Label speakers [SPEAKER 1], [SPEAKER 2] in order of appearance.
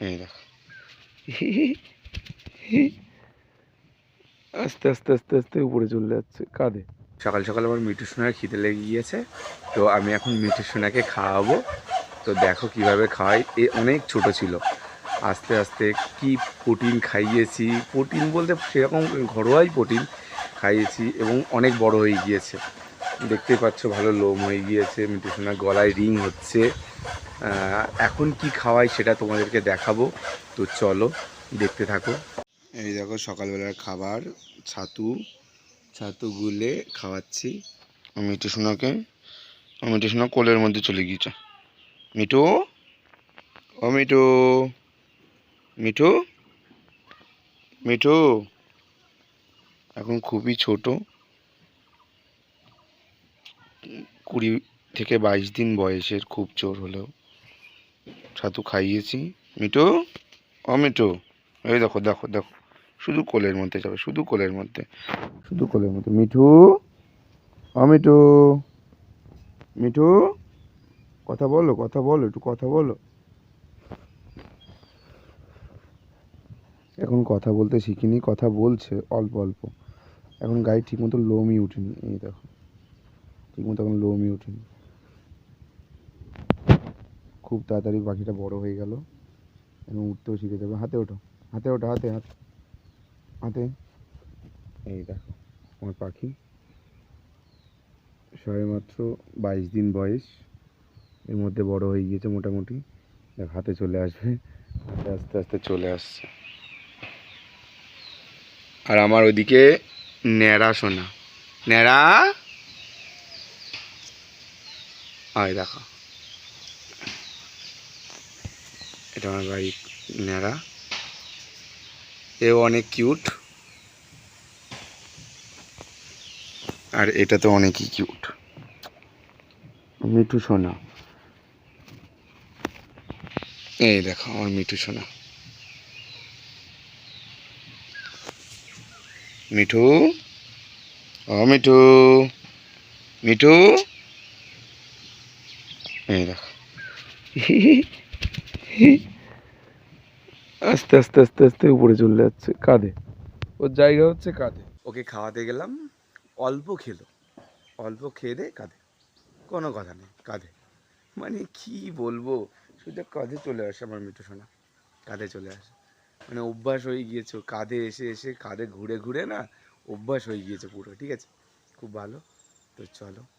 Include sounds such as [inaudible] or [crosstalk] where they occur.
[SPEAKER 1] এই দেখো [laughs] আস্তে আস্তে আস্তে আস্তে উপরে চলে যাচ্ছে। কাঁধে সকাল সকাল আমার মিঠু সোনার খিদে লেগে গিয়েছে তো আমি এখন মিঠু সোনাকে খাওয়াবো। তো দেখো কীভাবে খাওয়াই। এ অনেক ছোট ছিল। আস্তে আস্তে কি প্রোটিন খাইয়েছি। প্রোটিন বলতে সেরকম ঘরোয়াই প্রোটিন খাইয়েছি এবং অনেক বড় হয়ে গিয়েছে। দেখতে পাচ্ছ ভালো লোম হয়ে গিয়েছে মিঠু সোনার গলায় রিং হচ্ছে। এখন কি খাওয়াই সেটা তোমাদেরকে দেখাবো। তো চলো দেখতে থাকো। এই দেখো সকালবেলার খাবার, ছাতু। ছাতু গুলে খাওয়াচ্ছি। মিঠু সোনাকে মিঠু সোনা কোলের মধ্যে চলে গিয়েছে। মিঠু? ও মিঠু? মিঠু? মিঠু? এখন খুবই ছোট। কুড়ি থেকে বাইশ দিন বয়সের, খুব জোর হলেও। ছাতু খাইয়েছি। মিঠু? ও মিঠু, এই দেখো দেখো দেখো। শুধু কোলের মধ্যে যাবে, শুধু কোলের মধ্যে। শুধু কোলের মধ্যে। মিঠু? ও মিঠু? মিঠু? কথা বলো কথা বলো, একটু কথা বলো। এখন কথা বলতে শিখিনি, কথা বলছে, অল্প অল্প। এখন গায়ে ঠিকমতো লোমই উঠেনি, এই দেখো। ঠিকমতো এখন লোমই উঠেনি। খুব তাড়াতাড়ি পাখিটা বড় হয়ে গেল এবং উঠতেও শিখে যাবে। হাতে ওঠো হাতে ওঠো, হাতে হাতে হাতে। এই দেখো, আমার পাখি। সবে মাত্র বাইশ দিন বয়স, এর মধ্যে বড় হয়ে গিয়েছে মোটামুটি। দেখ, হাতে চলে আসবে, হাতে আস্তে আস্তে চলে আসছে। আর আমার ওদিকে ন্যাড়া সোনা। ন্যাড়া? আয়, দেখো। এটা আমার বাড়ির ন্যাড়া। এও অনেক কিউট। আর এটা তো অনেকই কিউট। মিঠু সোনা। এই দেখো, আমার মিঠু সোনা। মিঠু? ও মিঠু। মিঠু? এই দেখো। [laughs] আস্তে আস্তে আস্তে আস্তে উপরে চলে যাচ্ছে, কাঁধে। ওর জায়গা হচ্ছে কাঁধে। ওকে খাওয়াতে গেলাম, অল্প খেলো। অল্প খেয়ে দে, কাঁধে। কোনো কথা নেই, কাঁধে। মানে কি বলব, শুধু কাঁধে চলে আসে আমার মিঠু সোনা। কাঁধে চলে আসে। মানে অভ্যাস হয়ে গিয়েছে কাঁধে এসে এসে কাঁধে ঘুরে ঘুরে না অভ্যাস হয়ে গিয়েছে পুরো, ঠিক আছে? খুব ভালো। তো চলো।